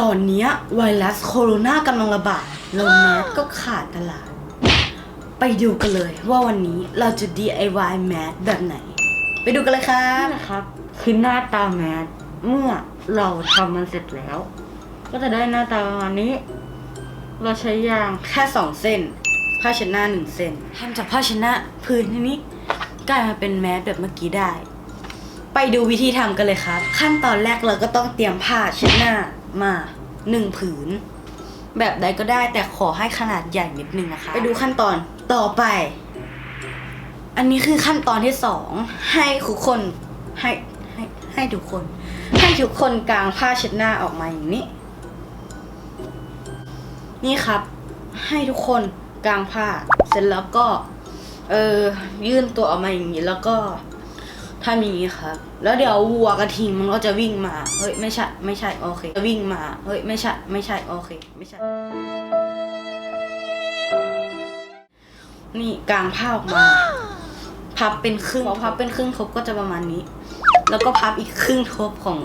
ตอนเนี้ยไวรัสโคโรนากำลังระบาดแล้วแมสก็ขาดตลาด ไปดูกันเลยว่าวันนี้เราจะ DIY แมสแบบไหน ไปดูกันเลยครับนี่นะครับ คือหน้าตาแมสเมื่อเราทำมันเสร็จแล้ว ก็จะได้หน้าตาประมาณนี้ เราใช้ยางแค่สองเส้นผ้าเช็ดหน้าหนึ่งเส้นทำจากผ้าเช็ดหน้าพื้นที่นี้กลายมาเป็นแมสแบบเมื่อกี้ได้ ไปดูวิธีทำกันเลยครับ ขั้นตอนแรกเราก็ต้องเตรียมผ้าเช็ดหน้า มาหนึ่งผืน แบบใดก็ได้แต่ขอให้ขนาดใหญ่นิดนึงนะคะ ไปดูขั้นตอนต่อไป อันนี้คือขั้นตอนที่สองให้ทุกคนให้ให้ให้ทุกคน ให้ทุกคนกางผ้าเช็ดหน้าออกมาอย่างนี้ นี่ครับ ให้ทุกคนกางผ้า เสร็จแล้วก็ เออยื่นตัวออกมาอย่างนี้แล้วก็ ทำอย่างนี้ครับ แล้วเดี๋ยววัวกระทิงมันก็จะวิ่งมา เฮ้ยไม่ใช่ไม่ใช่โอเคจะวิ่งมา เฮ้ยไม่ใช่ไม่ใช่โอเค ไม่ใช่ นี่กางผ้าออกมา พับเป็นครึ่งพอพับเป็นครึ่งทบก็จะประมาณนี้ แล้วก็พับอีกครึ่งทบของ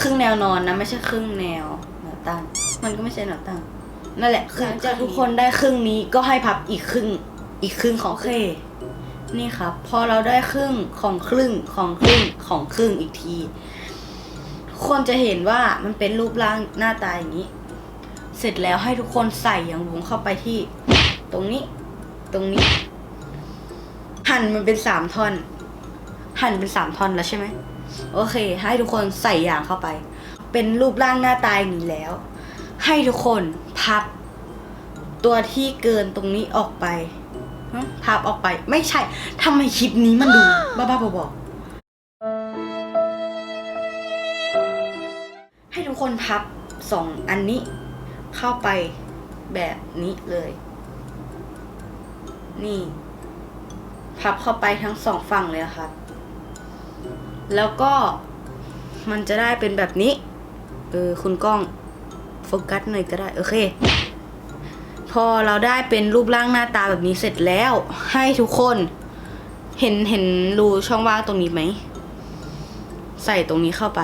ครึ่งแนวนอนนะ ไม่ใช่ครึ่งแนวแนวตั้ง มันก็ไม่ใช่แนวตั้งนั่นแหละคือจากทุกคนได้ครึ่งนี้ก็ให้พับอีกครึ่งอีกครึ่งของเค นี่ครับ พอเราได้ครึ่งของครึ่งของครึ่งของครึ่งอีกทีทุกคนจะเห็นว่ามันเป็นรูปร่างหน้าตาอย่างนี้ เสร็จแล้วให้ทุกคนใส่อย่างวงเข้าไปที่ ตรงนี้ ตรงนี้ หั่นมันเป็นสามท่อน หั่นเป็นสามท่อนแล้วใช่ไหมโอเค ให้ทุกคนใส่ยางเข้าไป เป็นรูปร่างหน้าตาอย่างนี้แล้ว ให้ทุกคนพับ ตัวที่เกินตรงนี้ออกไป ฮะพับออกไปไม่ใช่ทำไมคลิปนี้มันดู บ้าๆบอๆให้ทุกคนพับสองอันนี้ เข้าไปแบบนี้เลย นี่ พับเข้าไปทั้งสองฝั่งเลยอะครับ แล้วก็มันจะได้เป็นแบบนี้ เออ คุณกล้อง โฟกัสหน่อยก็ได้ โอเค พอเราได้เป็นรูปร่างหน้าตาแบบนี้เสร็จแล้ว ให้ทุกคนเห็นเห็นรูช่องว่างตรงนี้ไหม ใส่ตรงนี้เข้าไป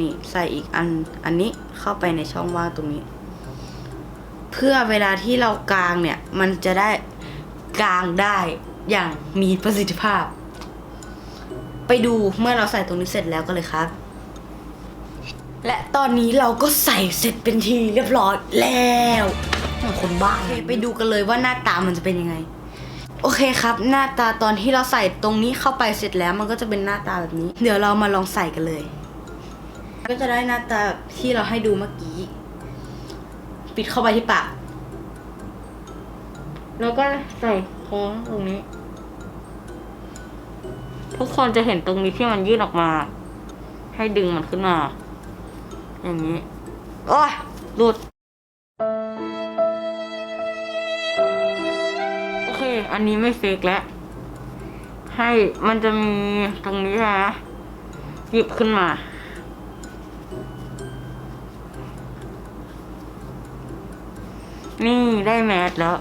นี่ใส่อีกอันอันนี้เข้าไปในช่องว่างตรงนี้ เพื่อเวลาที่เรากางเนี่ย มันจะได้กางได้อย่างมีประสิทธิภาพ ไปดูเมื่อเราใส่ตรงนี้เสร็จแล้วก็เลยครับ และตอนนี้เราก็ใส่เสร็จเป็นทีเรียบร้อยแล้ว เหมือนคนบ้าโอเคไปดูกันเลยว่าหน้าตามันจะเป็นยังไง โอเคครับ หน้าตาตอนที่เราใส่ตรงนี้เข้าไปเสร็จแล้วมันก็จะเป็นหน้าตาแบบนี้ เดี๋ยวเรามาลองใส่กันเลย ก็จะได้หน้าตาที่เราให้ดูเมื่อกี้ ปิดเข้าไปที่ปากแล้วก็ใส่โค้งตรงนี้ ทุกคนจะเห็นตรงนี้ที่มันยื่นออกมา ให้ดึงมันขึ้นมา อย่างนี้ โอ้ยหลุด อันนี้ไม่เฟกแล้ว ให้มันจะมีตรงนี้นะหยิบขึ้นมา นี่ได้แมสแล้ว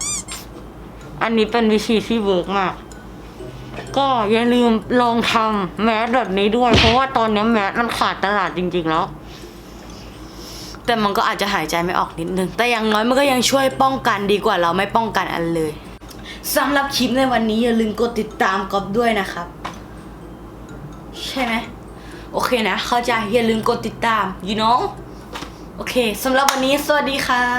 อันนี้เป็นวิธีที่เวิร์กมาก ก็อย่าลืมลองทำแมสแบบนี้ด้วย เพราะว่าตอนนี้แมสมันขาดตลาดจริง ๆ แล้วแต่มันก็อาจจะหายใจไม่ออกนิดนึง แต่อย่างน้อยมันก็ยังช่วยป้องกันดีกว่าเราไม่ป้องกันอันเลย สำหรับคลิปในวันนี้อย่าลืมกดติดตามกอบด้วยนะครับ ใช่ไหมโอเคนะ เข้าใจอย่าลืมกดติดตาม you know โอเคสำหรับวันนี้สวัสดีค่ะ